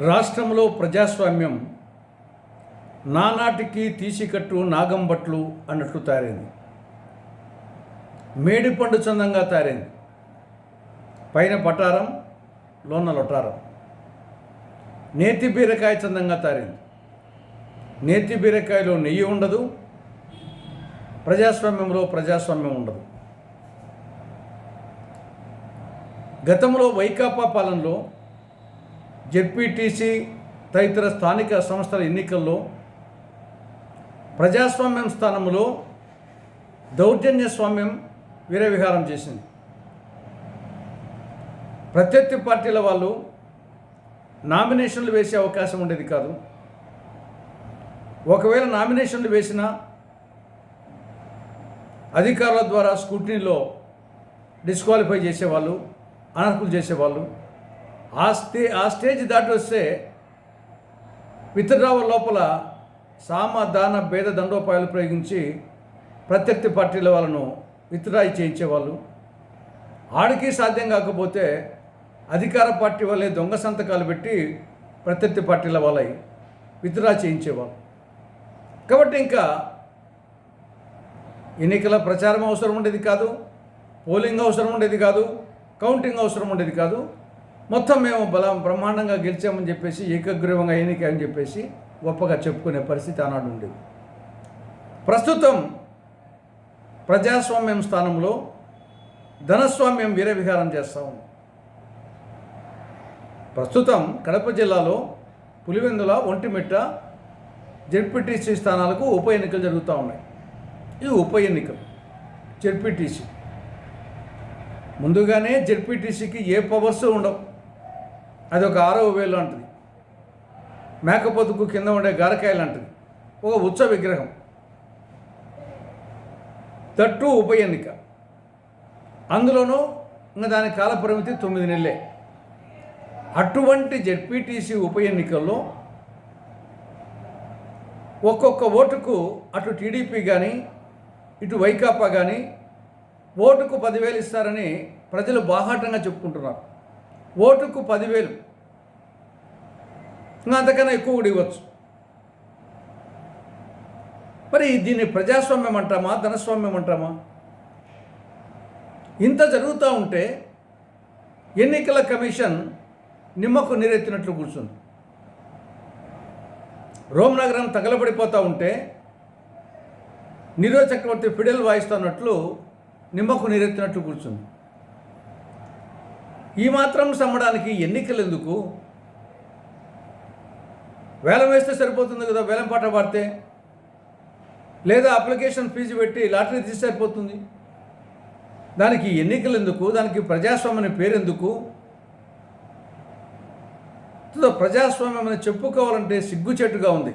రాష్ట్రంలో ప్రజాస్వామ్యం నానాటికి తీసికట్టు నాగంబట్లు అన్నట్లు తారింది మేడిపండు చందంగా తారింది పైన పటారం లోన లొటారం. నేతి బీరకాయ చందంగా తారింది నేతి బీరకాయలో నెయ్యి ఉండదు. ప్రజాస్వామ్యంలో ప్రజాస్వామ్యం ఉండదు. గతంలో వైకాపా పాలనలో జెడ్పీటీసీ తదితర స్థానిక సంస్థల ఎన్నికల్లో ప్రజాస్వామ్యం స్థానంలో దౌర్జన్య స్వామ్యం వీరవిహారం చేసింది. ప్రత్యర్థి పార్టీల వాళ్ళు నామినేషన్లు వేసే అవకాశం ఉండేది కాదు. ఒకవేళ నామినేషన్లు వేసినా అధికారుల ద్వారా స్కూటినీలో డిస్క్వాలిఫై చేసేవాళ్ళు అనర్హులు చేసేవాళ్ళు ఆ స్టే ఆ స్టేజ్ దాటి వస్తే విత్డ్రావల్ లోపల సామ దాన భేద దండోపాయాలు ప్రయోగించి ప్రత్యర్థి పార్టీల వాళ్ళను విత్డ్రా చేయించేవాళ్ళు. ఆడికి సాధ్యం కాకపోతే అధికార పార్టీ వాళ్ళే దొంగ సంతకాలు పెట్టి ప్రత్యర్థి పార్టీల వాళ్ళై విత్డ్రా చేయించేవాళ్ళు. కాబట్టి ఇంకా ఎన్నికల ప్రచారం అవసరం ఉండేది కాదు పోలింగ్ అవసరం ఉండేది కాదు కౌంటింగ్ అవసరం ఉండేది కాదు. మొత్తం మేము బలం బ్రహ్మాండంగా గెలిచామని చెప్పేసి ఏకగ్రీవంగా ఎన్నిక అని చెప్పేసి గొప్పగా చెప్పుకునే పరిస్థితి ఆనాడు ఉండేది. ప్రస్తుతం ప్రజాస్వామ్యం స్థానంలో ధనస్వామ్యం వీరవిహారం చేస్తూ ఉంది. ప్రస్తుతం కడప జిల్లాలో పులివెందుల ఒంటిమిట్ట జెడ్పీటీసీ స్థానాలకు ఉప ఎన్నికలు జరుగుతూ ఉన్నాయి. ఈ ఉప ఎన్నికలు. జెడ్పీటీసీ. ముందుగానే జెడ్పీటీసీకి ఏ పవర్స్ ఉండవు. అది ఒక ఆరవ వేలు లాంటిది. మేకపోతుకు కింద ఉండే గారకాయ లాంటిది. ఒక ఉత్సవ విగ్రహం. తట్టు ఉప ఎన్నిక. అందులోనూ ఇంకా దాని కాలపరిమితి తొమ్మిది నెలలే. అటువంటి జెడ్పీటీసీ ఉప ఎన్నికల్లో ఒక్కొక్క ఓటుకు అటు టీడీపీ కానీ ఇటు వైకాపా కానీ ఓటుకు పదివేలు ఇస్తారని ప్రజలు బాహాటంగా చెప్పుకుంటున్నారు. ఓటుకు పదివేలు. అంతకన్నా ఎక్కువ కూడా ఇవ్వచ్చు. మరి దీన్ని ప్రజాస్వామ్యం అంటామా ధనస్వామ్యం అంటామా? ఇంత జరుగుతూ ఉంటే ఎన్నికల కమిషన్ నిమ్మకు నీరెత్తినట్లు కూర్చుంది. రోమ్ నగరం తగలబడిపోతూ ఉంటే నీరో చక్రవర్తి ఫిడెల్ వాయిస్తున్నట్లు నిమ్మకు నీరెత్తినట్లు కూర్చుంది. ఈ మాత్రం సమ్మడానికి ఎన్నికలు ఎందుకు వేలం వేస్తే సరిపోతుంది కదా వేలం పాట పాడితే? లేదా అప్లికేషన్ ఫీజు పెట్టి లాటరీ తీసి సరిపోతుంది? దానికి ఎన్నికలు ఎందుకు దానికి ప్రజాస్వామ్యం అనే పేరు ఎందుకు ప్రజాస్వామ్యం అని చెప్పుకోవాలంటే సిగ్గుచెట్టుగా ఉంది.